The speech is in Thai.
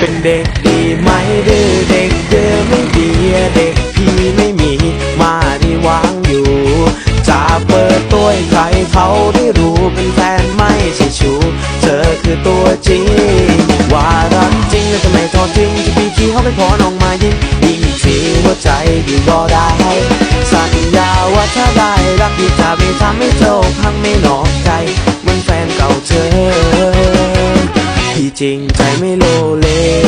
เป็นเด็กดีไหมดื้อเด็กเดือไม่ดีเด็กพี่ไม่มีมาที่วางอยู่จะเปิดตัวให้ใครเขาได้รู้เป็นแฟนไม่ใช่ชูเธอคือตัวจริง ว่ารักจริงแล้วทำไมทอดทิ้งที่พี่ที่เขาไปขอน้องมายิงยิงทีหัวใจพี่ก็ได้ สัญญาว่าถ้าได้รักพี่จะไม่ทำให้เธออกหักไม่นอ ริงใจไม่โลเล